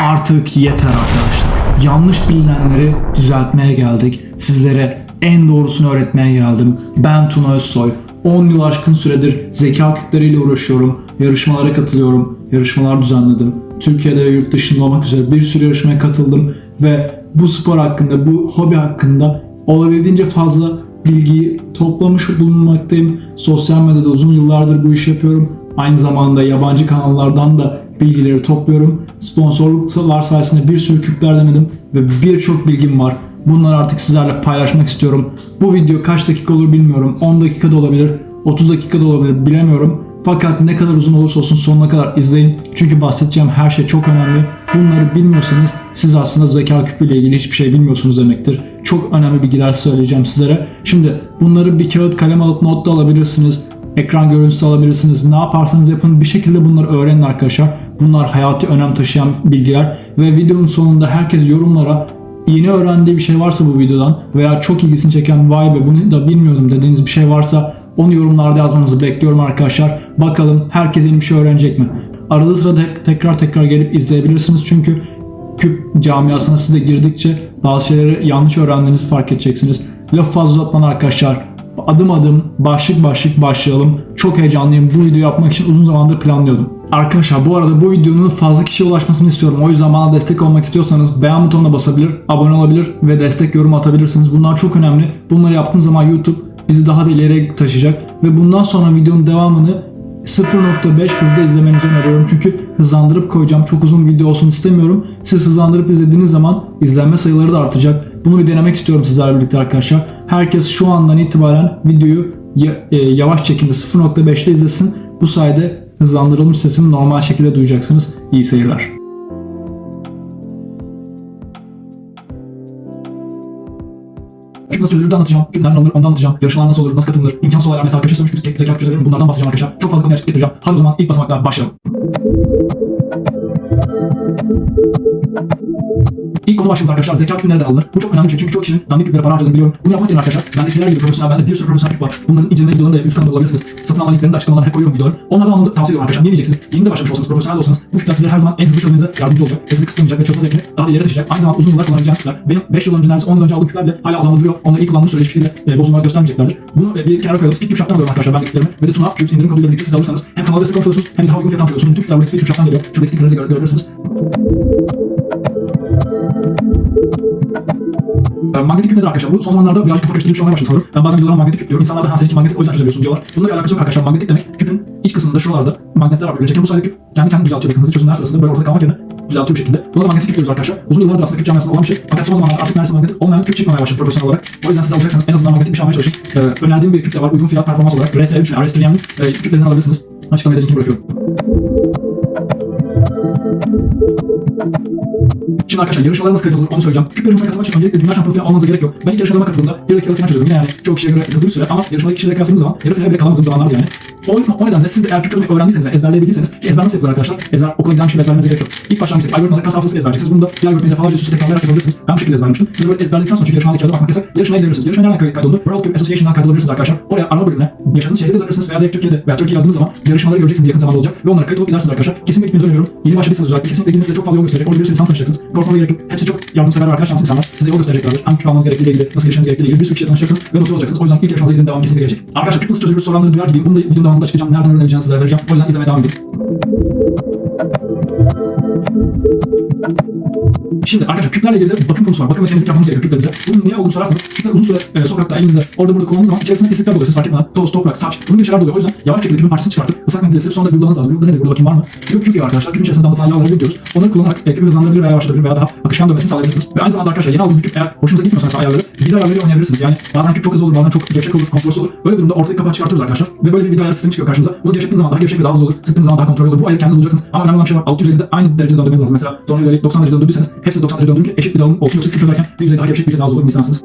Artık yeter arkadaşlar. Yanlış bilinenleri düzeltmeye geldik. Sizlere en doğrusunu öğretmeye geldim. Ben Tuna Özsoy. 10 yıl aşkın süredir zeka küpleriyle uğraşıyorum. Yarışmalara katılıyorum. Yarışmalar düzenledim. Türkiye'de ve yurt dışında olmak üzere bir sürü yarışmaya katıldım. Ve bu spor hakkında, bu hobi hakkında olabildiğince fazla bilgiyi toplamış bulunmaktayım. Sosyal medyada uzun yıllardır bu işi yapıyorum. Aynı zamanda yabancı kanallardan da bilgileri topluyorum. Sponsorluklar sayesinde bir sürü küpler denedim ve birçok bilgim var. Bunları artık sizlerle paylaşmak istiyorum. Bu video kaç dakika olur bilmiyorum. 10 dakikada olabilir, 30 dakikada olabilir bilemiyorum. Fakat ne kadar uzun olursa olsun sonuna kadar izleyin. Çünkü bahsedeceğim her şey çok önemli. Bunları bilmiyorsanız siz aslında zeka küpüyle ilgili hiçbir şey bilmiyorsunuz demektir. Çok önemli bilgiler söyleyeceğim sizlere. Şimdi bunları bir kağıt kalem alıp not da alabilirsiniz. Ekran görüntüsü alabilirsiniz. Ne yaparsanız yapın bir şekilde bunları öğrenin arkadaşlar. Bunlar hayati önem taşıyan bilgiler. Ve videonun sonunda herkes yorumlara yeni öğrendiği bir şey varsa bu videodan veya çok ilgisini çeken vay be bunu da bilmiyordum dediğiniz bir şey varsa onu yorumlarda yazmanızı bekliyorum arkadaşlar. Bakalım herkes yeni bir şey öğrenecek mi? Arada sırada tek- tekrar tekrar gelip izleyebilirsiniz çünkü küp camiasına siz de girdikçe bazı şeyleri yanlış öğrendiğinizi fark edeceksiniz. Lafı fazla uzatmadan arkadaşlar adım adım başlık başlık başlayalım. Çok heyecanlıyım. Bu videoyu yapmak için uzun zamandır planlıyordum. Arkadaşlar bu arada bu videonun fazla kişiye ulaşmasını istiyorum. O yüzden bana destek olmak istiyorsanız beğen butonuna basabilir, abone olabilir ve destek yorum atabilirsiniz. Bunlar çok önemli. Bunları yaptığınız zaman YouTube bizi daha da ileriye taşıyacak ve bundan sonra videonun devamını 0.5 hızda izlemenizi öneriyorum. Çünkü hızlandırıp koyacağım. Çok uzun video olsun istemiyorum. Siz hızlandırıp izlediğiniz zaman izlenme sayıları da artacak. Bunu bir denemek istiyorum sizlerle birlikte arkadaşlar. Herkes şu andan itibaren videoyu e, yavaş çekimde 0.5'te izlesin. Bu sayede hızlandırılmış sesimi normal şekilde duyacaksınız. İyi seyirler. Nasıl çözülür anlatacağım. Küp nereden alınır ondan anlatacağım. Yarışmalar nasıl olur, nasıl katılır, imkansız olaylar mesela köşe sönmüş bir zeka çözülür bunlardan bahsedeceğim arkadaşlar. Çok fazla konuya açıklık getireceğim. Hadi o zaman ilk basamaktan başlayalım. İlk konu başlığımız arkadaşlar zeka küpü nereden alınır? Bu çok önemli bir şey çünkü çok kişinin dandik küplere para harcadığını biliyorum. Bunu yapmak için arkadaşlar bende şeyler gibi profesyonel, bende bir sürü profesyonel küp var. Bunların inceleme videolarını da YouTube kanalında bulabilirsiniz. Satın alma linklerini de açıklamalara hep koyuyorum videoları. Onlardan almanızı tavsiye ediyorum arkadaşlar. Niye diyeceksiniz? Yeni de başlamış olsanız, profesyonel de olsanız bu küpler sizlere her zaman en hızlı çözmenize yardımcı olacak. Sizi kısıtlamayacak ve çözme zevkini daha da ileri taşıyacak. Aynı zamanda uzun yıllar kullanacağınız küpler. Benim 5 yıl önce neredeyse 10 yıl önce aldığım küpler bile hala odamda duruyor. Onları ilk kullandığım sürece hiçbir şekilde e, bozulmalar göstermeyeceklerdir. Bunu e, bir kenara koyalım. İlk Kürşat'tan alıyorum arkadaşlar ben de küplerimi. Ve de Tuna Kürt indirim koduyla birlikte siz de alırsanız hem kanala destek olmuş olursunuz hem de daha uygun fiyat almış olursunuz. Bütün küpler bu Kürşat'tan geliyor. Şuradaki sticker'ları da gö- görebilirsiniz. Magnetik küp nedir arkadaşlar? Bu son zamanlarda birazcık kafa karıştırıcı olmaya başladı sanırım. Ben bazen videolarıma magnetik diyorum. İnsanlar da ha seninki magnetik o yüzden çözemiyorsun diyorlar. Bununla bir alakası yok arkadaşlar. Magnetik demek küpün iç kısmında şuralarda magnetler var. Çeken bu sayede küp kendi kendini düzeltiyor. Bakın hızlı çözümler sırasında böyle ortada kalmak yerine düzeltiyor bir şekilde. Buna da magnetik küp diyoruz arkadaşlar. Uzun yıllardır aslında küp camiasında olan bir şey. Fakat son zamanlarda artık neredeyse magnetik olmayan küp çıkmamaya başladı profesyonel olarak. O yüzden siz de alacaksanız en azından magnetik bir şey almaya çalışın. Ee, önerdiğim bir küp de var. Uygun fiyat performans olarak. RS3 yani RS3'nin e, küplerinden alabilirsiniz. Açıklamaya linkini bırakıyorum. Şimdi arkadaşlar yarışmalara nasıl katılır onu söyleyeceğim. Küp yarışmaya katılmak için öncelikle dünya şampiyonu falan olmanıza gerek yok. Ben ilk yarışmalarıma katıldığımda 1 dakika çözüyordum. Yine yani çok kişiye göre hızlı bir süre ama yarışmadaki kişilere kıyasladığım zaman yarı finale bile kalamadığım zamanlardı yani. O, o nedenle siz de eğer Türk çözmeyi öğrendiyseniz ve ezberleyebildiyseniz ki ezber nasıl yapılır arkadaşlar? Ezber okula giden bir şeyle ezberlemenize gerek yok. İlk başlangıçtaki algoritmaları kas hafızası ezberleyeceksiniz. Bunu da diğer algoritmayı defalarca üst üste tekrarlayarak yapabilirsiniz. Ben bu şekilde ezberlemiştim. Siz böyle ezberledikten sonra çünkü yarışmalara kağıda bakmak yasak. Yarışmaya gidebilirsiniz. Yarışmaya nereden kay- kaydoldu? World Cup Association'dan kaydolabilirsiniz arkadaşlar. Oraya arama bölümüne yaşadığınız şehirde yazabilirsiniz veya direkt Türkiye'de veya Türkiye yazdığınız zaman yarışmaları göreceksiniz yakın zamanda olacak. Ve onlara kayıt olup gidersiniz arkadaşlar. Kesinlikle gitmenizi öneriyorum. Yeni başladıysanız özellikle kesinlikle size çok fazla yol gösterecek. Orada bir sürü insan tanışacaksınız. Korkmanıza gerek yok. Hepsi çok yardımsever ve arkadaş insanlar. Size yol göstereceklerdir. Hangi almanız gerektiğiyle ilgili, nasıl gelişmeniz gerektiğiyle ilgili bir sürü kişiyle tanışacaksınız ve motive olacaksınız. O yüzden ilk yarışmanıza gidin devam kesinlikle gelecek. Arkadaşlar küp nasıl çözülür sorularını duyar gibiyim. Bunu da videonun devamında açıklayacağım. Nereden öğreneceğinizi sizlere vereceğim. O yüzden izlemeye devam edin. Şimdi arkadaşlar küplerle ilgili de bakım konusu var. Bakım ve temizlik yapmamız gerekiyor küplerinize. Bunun niye olduğunu sorarsanız küpler uzun süre e, sokakta, elinizde, orada burada kullandığınız zaman içerisinde pislikler doluyor. Siz fark etmeden toz, toprak, saç, bunun gibi şeyler doluyor. O yüzden yavaş şekilde küpün parçasını çıkartıp ıslak mendille silip sonra uygulamanız lazım. Burada nedir? Burada bakayım var mı? Küp küp gibi arkadaşlar. Küpün içerisinde damlatan yağları biriktiriyoruz. Onları kullanarak e, küpü hızlandırabilir veya yavaşlatabilir veya daha akışkan dönmesini sağlayabilirsiniz. Ve aynı zamanda arkadaşlar yeni aldığınız küp eğer hoşunuza gitmiyorsa ayarları vida ayarları oynayabilirsiniz. Yani bazen küp çok hızlı olur, bazen çok gevşek olur, konforsuz olur. Böyle durumda ortadaki kapağı çıkartıyoruz arkadaşlar. Ve böyle bir vida ayarı sistemi çıkıyor karşınıza. Bunu gevşettiğiniz zaman daha gevşek ve daha hızlı olur. Sıktığınız zaman daha kontrollü olur. Bu ayarı kendiniz bulacaksınız. Ama önemli olan şey var. 650'de aynı derecede döndürmeniz lazım. Mesela tornavidayı 90 derecede döndürdüyseniz hepsi 90 derece döndürün ki eşit bir dağılım olsun. Yoksa küp çözerken bir yüzey daha gevşek bir yüzey daha olur bir insansınız.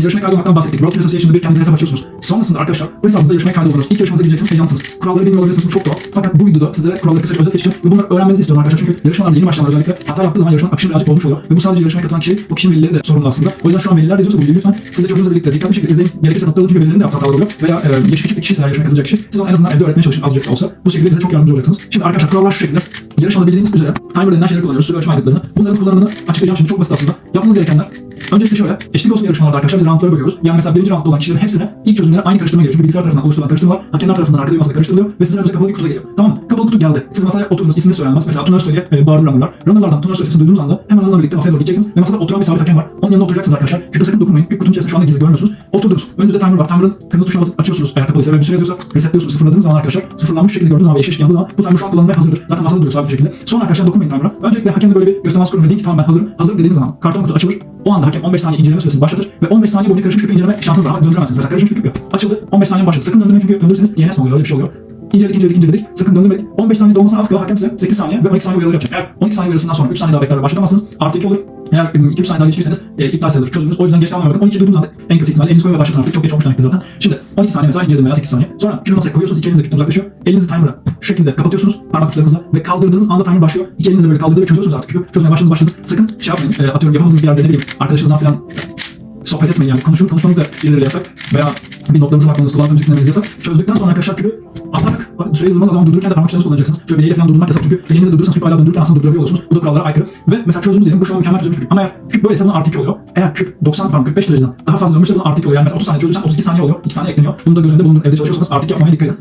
Şimdi yarışmaya kaydolmaktan bahsettik. Road to Association'da bir kendinize hesap açıyorsunuz. Sonrasında arkadaşlar bu hesabınıza yarışmaya kaydolursunuz. İlk yarışmanıza gideceksiniz, heyecanlısınız. Kuralları bilmiyor olabilirsiniz, bu çok doğal. Fakat bu videoda sizlere kuralları kısaca özet geçeceğim ve bunları öğrenmenizi istiyorum arkadaşlar. Çünkü yarışmalarda yeni başlayanlar özellikle hata yaptığı zaman yarışmanın akışını birazcık bozmuş oluyor. Ve bu sadece yarışmaya katılan kişi, o kişinin velileri de sorumlu aslında. O yüzden şu an veliler de diyorsa bu videoyu lütfen siz de çocuğunuzla birlikte dikkatli şekilde izleyin. Gerekirse alın çünkü velilerin de yaptığı hatalar oluyor. Veya e, yaşı küçük bir kişi ise eğer yarışmaya katılacak kişi, siz onu en azından evde öğretmeye çalışın azıcık da olsa. Bu şekilde bize çok yardımcı olacaksınız. Şimdi arkadaşlar kurallar şu şekilde. Yarışmada bildiğiniz üzere timer denilen şeyleri kullanıyoruz. Süre ölçme aygıtlarını. Bunların kullanımını açıklayacağım şimdi çok basit aslında. Yapmanız gerekenler Öncelikle şöyle, eşlik olsun yarışmalarda arkadaşlar biz roundlara bölüyoruz. Yani mesela birinci roundda olan kişilerin hepsine ilk çözümleri aynı karıştırma geliyor. Çünkü bilgisayar tarafından oluşturulan karıştırma var. Hakemler tarafından arkada bir masada karıştırılıyor ve sizin önünüze kapalı bir kutu geliyor. Tamam mı? Kapalı kutu geldi. Siz masaya oturdunuz, ismini söylenmez. Mesela Tuna Özsoy'ya e, bağırdı runnerlar. Runnerlardan Tuna Özsoy duyduğunuz anda hemen onunla birlikte masaya doğru gideceksiniz ve masada oturan bir sabit hakem var. Onun yanına oturacaksınız arkadaşlar. Küpe sakın dokunmayın. Küp kutunun içerisinde şu anda gizli görmüyorsunuz. Oturdunuz. Önünüzde timer var. Timer'ın kırmızı tuşuna basıp açıyorsunuz. Eğer kapalıysa ve bir süre yazıyorsa resetliyorsunuz. Sıfırladığınız zaman arkadaşlar sıfırlanmış şekilde gördüğünüz zaman ve yandığı zaman bu timer şu an kullanılmaya hazırdır. Zaten masada duruyor sabit bir şekilde. Sonra arkadaşlar dokunmayın timer'a. Öncelikle hakemle böyle bir göstermez kurun ve deyin ki tamam ben hazırım. Hazır dediğiniz zaman karton kutu açılır. O anda hakem 15 saniye inceleme süresini başlatır ve 15 saniye boyunca karışmış küpü inceleme şansınız var ama döndüremezsiniz. Mesela karışmış küp ya. Açıldı 15 saniye başladı. Sakın döndürmeyin çünkü döndürürseniz DNS oluyor öyle bir şey oluyor. İnceledik, inceledik, inceledik. Sakın döndürmedik. 15 saniye dolmasına az kala hakem size 8 saniye ve 12 saniye uyarıları yapacak. Eğer 12 saniye uyarısından sonra 3 saniye daha bekler başlatamazsınız. Artı 2 olur. Eğer 2-3 saniye daha geçmişseniz e, iptal sayılır çözümünüz. O yüzden geç kalmaya bakın. 12 durduğunuz anda en kötü ihtimalle elinizi koyun ve başlatın artık. Çok geç olmuş demektir zaten. Şimdi 12 saniye mesela inceledim veya 8 saniye. Sonra küpü masaya koyuyorsunuz. İki elinizle küpten uzaklaşıyor. Elinizi timer'a şu şekilde kapatıyorsunuz parmak uçlarınızla ve kaldırdığınız anda timer başlıyor. İki elinizle böyle kaldırdığı ve çözüyorsunuz artık küpü. Çözmeye başladınız başladınız. Sakın şey yapmayın. E, atıyorum yapamadığınız bir yerde ne bileyim arkadaşınızdan falan sohbet etmeyin yani konuşun konuşmanız da ileri yasak veya bir notlarınıza bakmanız kullandığınız müziklerinizi yasak. Çözdükten sonra arkadaşlar küpü atarak süreyi durdurmak o zaman durdururken de parmak uçlarınızı kullanacaksınız. Şöyle bileğiyle falan durdurmak yasak çünkü elinizle durdurursanız küpü hala döndürürken aslında durdurabiliyor olursunuz. Bu da kurallara aykırı. Ve mesela çözdüğümüz diyelim bu şu an mükemmel çözülmüş küp. Ama eğer küp böyleyse bunun artı 2 oluyor. Eğer küp 90 pardon 45 dereceden daha fazla dönmüşse bunun artı 2 oluyor. Yani mesela 30 saniye çözürsen 32 saniye oluyor. 2 saniye ekleniyor. Bunu da göz önünde bulundurun. Evde çalışıyorsanız artı 2 yapmaya dikkat edin.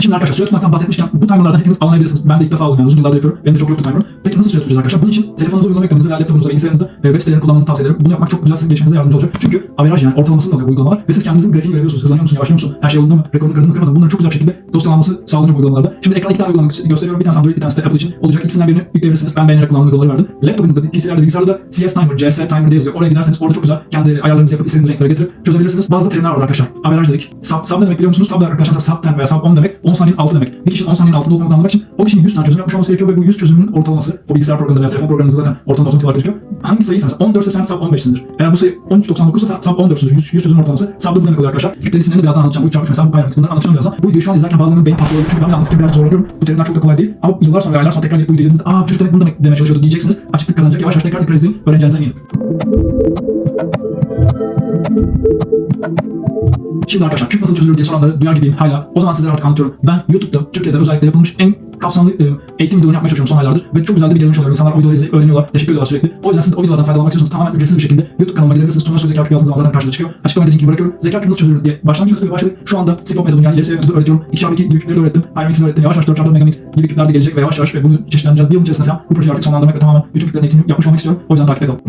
Şimdi arkadaşlar süre tutmaktan bahsetmişken bu timerlardan hepiniz anlayabilirsiniz. Ben de ilk defa aldım yani uzun yıllardır yapıyorum. Benim de çok yoktu timer. Peki nasıl süre tutacağız arkadaşlar? Bunun için telefonunuza uygulama yüklemenizi veya laptopunuzda, bilgisayarınızda e, web sitelerini kullanmanızı tavsiye ederim. Bunu yapmak çok güzel sizin gelişmenize yardımcı olacak. Çünkü averaj yani ortalamasını da alıyor bu uygulamalar. Ve siz kendinizin grafiğini görebiliyorsunuz. Hızlanıyor musun, yavaşlıyor musun? Her şey yolunda mı? Rekorunu kırdın mı kırmadın mı? Bunların çok güzel şekilde dosyalanması sağlanıyor bu uygulamalarda. Şimdi ekranda iki tane uygulama gösteriyorum. Bir tanesi Android, bir tanesi de Apple için olacak. İkisinden birini yükleyebilirsiniz. Ben beğenerek kullandığım uygulamaları verdim. Laptopunuzda, bilgisayarda da CS Timer, CS Timer diye yazıyor. Oraya giderseniz orada çok güzel kendi ayarlarınızı yapıp istediğiniz renklere getirip çözebilirsiniz. Bazı terimler var arkadaşlar. Averaj dedik. Sub, sub ne demek biliyor musunuz? Sub da arkadaşlar sub 10 veya sub 10 demek. 10 saniyenin altı demek. Bir kişinin 10 saniyenin altında olduğunu anlamak için o kişinin 100 tane çözüm yapmış olması gerekiyor ve bu 100 çözümün ortalaması o bilgisayar programında veya telefon programında zaten ortalama otomatik olarak gözüküyor. Hangi sayıysa mesela 14 ise sen sub 15'sindir. Eğer bu sayı 13.99 ise sub 14'sünüz. 100, 100 çözüm ortalaması. Sub demek oluyor arkadaşlar. Kütlerin isimlerini birazdan anlatacağım. Bu çarpış mesela bu paylaştık. Bunları anlatacağım birazdan. Bu videoyu şu an izlerken bazılarınız beyin patlıyor. Çünkü ben anlatırken biraz zorlanıyorum. Bu terimler çok da kolay değil. Ama yıllar sonra aylar sonra tekrar bu videoyu izlediğinizde aa bu çocuk demek bunu demek demeye çalışıyordu diyeceksiniz. Açıklık kazanacak. Yavaş yavaş tekrar tekrar izleyin. Öğreneceğinize eminim. Şimdi arkadaşlar küp nasıl çözülür diye soranları duyar gibiyim hala. O zaman sizlere artık anlatıyorum. Ben YouTube'da Türkiye'de özellikle yapılmış en kapsamlı e, eğitim videolarını yapmaya çalışıyorum son aylardır. Ve çok güzel de bir dönüş oluyor. İnsanlar o videoları izleyip öğreniyorlar. Teşekkür ediyorlar sürekli. O yüzden siz de o videolardan faydalanmak istiyorsanız tamamen ücretsiz bir şekilde YouTube kanalıma gidebilirsiniz. Tuna Söz Zeka Küpü yazdığınız zaman zaten karşınıza çıkıyor. Açıklamada linki bırakıyorum. Zeka küpü nasıl çözülür diye başlangıç metoduyla başladık. Şu anda Sifop metodunu yani ileri seviye metodu öğretiyorum. 2x2 gibi küpleri de öğrettim. Pyramix'i de öğrettim. Yavaş yavaş 4x4 Megamix gibi küpler de gelecek ve yavaş yavaş ve bunu çeşitlendireceğiz. Bir yıl içerisinde falan bu projeyi artık sonlandırmak ve tamamen bütün küplerin eğitimini yapmış olmak istiyorum. O yüzden takipte kalın.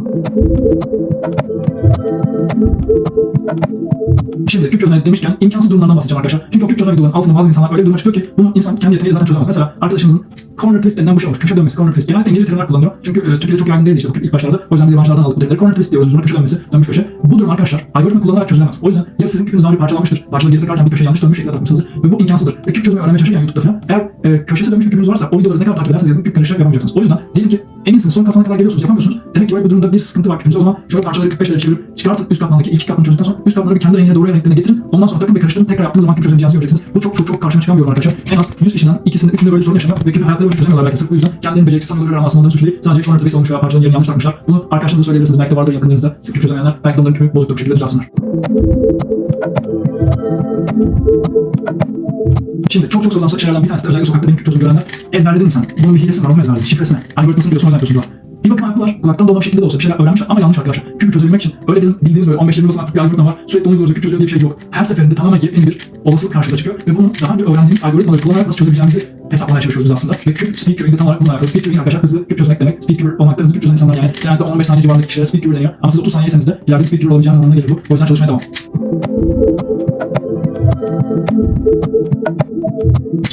Şimdi küp çözme demişken imkansız durumlardan bahsedeceğim arkadaşlar. Çünkü o küp çözme videolarının altında bazı insanlar öyle bir duruma çıkıyor ki bunu insan kendi yeteneğiyle zaten çözemez. Mesela arkadaşımızın corner twist denilen bu şey olmuş. Köşe dönmesi, corner twist. Genellikle İngilizce terimler kullanılıyor. Çünkü e, Türkiye'de çok yaygın değildi işte bu ilk başlarda. O yüzden biz yabancılardan aldık bu terimleri. Corner twist diyoruz. Buna köşe dönmesi, dönmüş köşe. Bu durum arkadaşlar algoritma kullanarak çözülemez. O yüzden ya sizin küpünüz daha önce parçalanmıştır. Parçaları geri takarken bir köşeye yanlış dönmüş şekilde takmışsınızdır. Ve bu imkansızdır. Ve küp çözmeyi öğrenmeye çalışırken YouTube'da falan eğer e, köşesi dönmüş bir küpünüz varsa o videoları ne kadar takip ederseniz edin küp karışarak yapamayacaksınız. O yüzden diyelim ki eminsiniz son katmana kadar geliyorsunuz yapamıyorsunuz. Demek ki böyle bir durumda bir sıkıntı var küpünüzde. O zaman şöyle parçaları 45 derece çevirip çıkartıp üst katmandaki iki katmanı çözdükten sonra üst katmanları bir kendi rengine doğru renklerine getirin. Ondan sonra takım bir karıştırın. Tekrar yaptığınız zaman küp çözemeyeceğinizi göreceksiniz. Bu çok çok çok karşıma çıkan bir yorum arkadaşlar. En az 100 kişiden ikisinde üçünde böyle sorun yaşanıyor ve küp hayatları boyunca çözemiyorlar belki sırf bu yüzden. Kendilerini beceriksiz sanıyorlar aslında onların suçu değil. Sadece corner twist olmuş veya parçaların yerini yanlış takmışlar. Bunu arkadaşlarınıza söyleyebilirsiniz. Belki de vardır yakınlarınızda küp çözemeyenler. Belki de onların küpü bozuktur bir şekilde düzelsinler. Şimdi çok çok sorulan şeylerden bir tanesi de özellikle sokakta benim küp çözümü görenler. Ezberledin mi sen? Bunun bir hilesi var, onu ezberledin. Şifresi ne? Algoritmasını biliyorsun, o yüzden diyorlar. Bir bakın haklılar. Kulaktan dolma şekilde de olsa bir şeyler öğrenmişler ama yanlış arkadaşlar. Küpü çözebilmek için öyle bizim bildiğimiz böyle 15-20 basamaklık bir algoritma var. Sürekli onu görüyoruz, küp hesaplamaya çalışıyoruz aslında. Ve küp speed queuing'de tam olarak bununla alakalı. Speed queuing arkadaşlar hızlı küp çözmek demek. Speed queue olmakta hızlı küp çözen insanlar yani. Genelde 15 saniye civarındaki kişilere speed queue deniyor. Ama siz 30 saniyeyseniz de ileride speed queue olabileceğiniz anlamına gelir bu. O yüzden çalışmaya devam.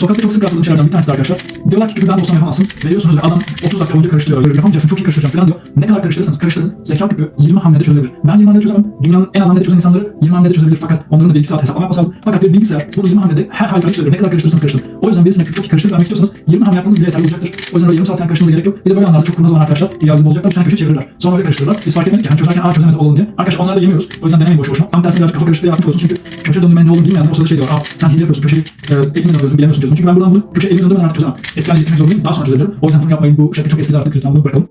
Sokakta çok sık rastladığım şeylerden bir tanesi arkadaşlar. Diyorlar ki küpü ben dostum yapamazsın. Veriyorsunuz ve adam 30 dakika boyunca karıştırıyor. Böyle yapamayacaksın çok iyi karıştıracağım falan diyor. Ne kadar karıştırırsanız karıştırın. Zeka küpü 20 hamlede çözebilir. Ben 20 hamlede çözemem. Dünyanın en az hamlede çözen insanları 20 hamlede çözebilir fakat onların da bilgi saat hesaplama yapması. Fakat bir bilgisayar bunu 20 hamlede her halükarda çözebilir. Ne kadar karıştırırsanız karıştırın. O yüzden birisine küp çok iyi karıştırıp vermek istiyorsanız 20 hamle yapmanız bile yeterli olacaktır. O yüzden öyle yarım saat falan karıştırmanıza gerek yok. Bir de böyle anlarda çok kurnaz olan arkadaşlar yazıp olacaklar. Bir tane köşe çevirirler. Sonra öyle karıştırırlar. Biz fark etmedik ki hani çözerken aa çözemedi olalım diye. Arkadaşlar onları da yemiyoruz. O yüzden denemeyin boşu boşuna. Tam tersine birazcık kafa karışıklığı yaratmış olsun. Çünkü köşe döndürmenin ne olduğunu bilmeyenler o sırada şey diyor. Aa sen hile yapıyorsun. Köşeyi e, elinle. Bilemiyorsun çözümü. Çünkü ben buradan bunu köşe elimle döndürmeden artık çözemem. Eski haline getirmek. Daha sonra çözebilirim. O yüzden bunu yapmayın. Bu şekilde çok eskidi artık. Lütfen bunu bırakalım.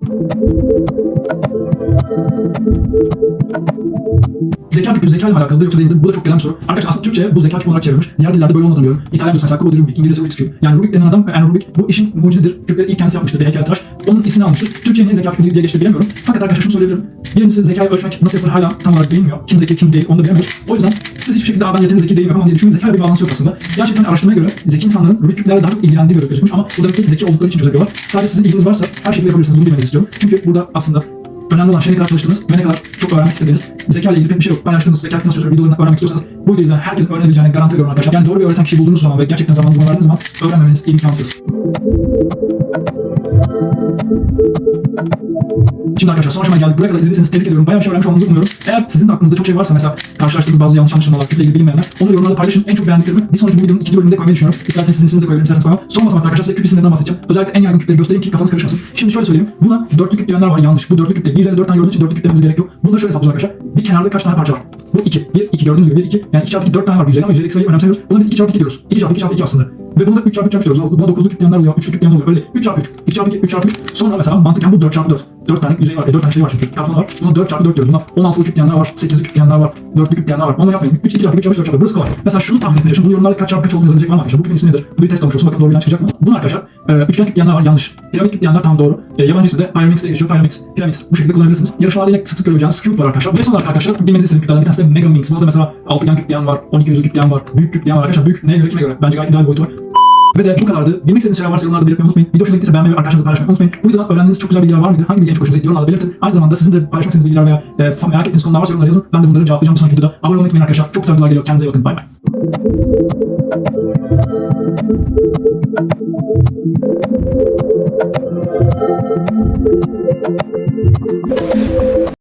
Zeka küpü zeka ile mi alakalı yoksa değil mi? Bu da çok gelen bir soru. Arkadaşlar aslında Türkçe bu zeka küpü olarak çevrilmiş. Diğer dillerde böyle olmadığını biliyorum. İtalyanca mesela Rubik, Rubik, İngilizce Rubik's Cube. Yani Rubik denen adam, yani Rubik bu işin mucididir. Türkleri ilk kendisi yapmıştır bir heykeltıraş. Onun ismini almıştır. Türkçe'ye niye zeka küpü diye geçti bilemiyorum. Fakat arkadaşlar şunu söyleyebilirim. Birincisi zekayı ölçmek nasıl yapılır hala tam olarak bilinmiyor. Kim zeki kim değil onu da bilemiyoruz. O yüzden siz hiçbir şekilde "Aa, ben yeterince zeki değilim yapamam diye düşünmeyin. Zekayla bir bağlantısı yok aslında. Gerçekten araştırmaya göre zeki insanların Rubik küplerle daha çok ilgilendiği göre gözükmüş ama bu demek ki zeki oldukları için çözebiliyorlar. Sadece sizin ilginiz varsa her şekilde yapabilirsiniz. Bunu bilmenizi istiyorum. Çünkü burada aslında Önemli olan şey ne kadar çalıştığınız ve ne kadar çok öğrenmek istediğiniz. Zeka ile ilgili pek bir şey yok. Paylaştığınız zeka nasıl çözülür videolarını öğrenmek istiyorsanız bu videoyu izleyen herkesin öğrenebileceğine garanti veriyorum arkadaşlar. Yani doğru bir öğreten kişiyi bulduğunuz zaman ve gerçekten zamanında buna verdiğiniz zaman öğrenmemeniz imkansız. Arkadaşlar son aşamaya geldik. Buraya kadar izlediyseniz tebrik ediyorum. Bayağı bir şey öğrenmiş olduğunuzu umuyorum. Eğer sizin de aklınızda çok şey varsa mesela karşılaştığınız bazı yanlış anlaşılmalar, kütle ilgili bilinmeyenler onları yorumlarda paylaşın. En çok beğendiklerimi bir sonraki videonun ikinci bölümünde koymayı düşünüyorum. İsterseniz sizin isminizi de koyabilirim, isterseniz koymam. Son basamakta arkadaşlar size küp isimlerinden bahsedeceğim. Özellikle en yaygın küpleri göstereyim ki kafanız karışmasın. Şimdi şöyle söyleyeyim. Buna dörtlü küp diyenler var yanlış. Bu dörtlü küp değil. Bir üzerinde dört tane gördüğünüz için dörtlü küp dememize gerek yok. Bunu da şöyle hesaplıyoruz arkadaşlar. Bir kenarda kaç tane parça var? Bu 2. 1, 2 gördüğünüz gibi 1, 2. Yani 2 çarpı 2 4 tane var üzerinde ama yüzeydeki sayıyı önemsemiyoruz. Buna biz 2 çarpı 2 diyoruz. 2 çarpı 2 çarpı 2 aslında. Ve bunu da 3 çarpı 3 çarpı diyoruz. Buna 9'lu küp diyenler oluyor, 3'lü küp diyenler oluyor. Öyle 3 çarpı 3, 2 çarpı 2, 3 çarpı 3. Sonra mesela mantıken bu 4 çarpı 4. 4 tane yüzey var. E 4 tane şey var çünkü. Katmanı var. Buna 4 çarpı 4 diyoruz. Buna 16'lı küp diyenler var. 8'li küp diyenler var. 4'lü küp diyenler var. Onları yapmayın. 3, 2 çarpı 2 çarpı 4 çarpı. Burası kolay. Mesela şunu tahmin etmeye çalışın. Bunu yorumlarda kaç çarpı kaç olduğunu yazabilecek var mı arkadaşlar? Bu küpün ismi nedir? Bu bir test olmuş olsun. Bakın doğru bilen çıkacak mı? Bunu arkadaşlar e, üçgen küp diyenler var. Yanlış. Piramit küp diyenler tam doğru. E, yabancısı da Pyramix diye geçiyor. Pyramix. Pyramix. Bu şekilde kullanabilirsiniz. Yarışmalarda yine sık sık görebileceğiniz Cube var arkadaşlar. Ve son olarak arkadaşlar bilmenizi istediğim küplerden bir tanesi de Megaminx. Burada mesela altıgen küp diyen var. 12 yüzlü küp diyen var. Büyük küp diyen var arkadaşlar. Büyük neye göre kime göre? Bence gayet ideal boyutu var. Ve de bu kadardı. Bilmek istediğiniz şeyler varsa yorumlarda belirtmeyi unutmayın. Video hoşunuza gittiyse beğenmeyi ve arkadaşlarınızla paylaşmayı unutmayın. Bu videodan öğrendiğiniz çok güzel bilgiler var mıydı? Hangi bilgi en çok hoşunuza gitti? Yorumlarda belirtin. Aynı zamanda sizin de paylaşmak istediğiniz bilgiler veya e, merak ettiğiniz konular varsa yorumlara yazın. Ben de bunları cevaplayacağım bir sonraki videoda. Abone olmayı unutmayın arkadaşlar. Çok güzel videolar geliyor. Kendinize iyi bakın. Bay bay.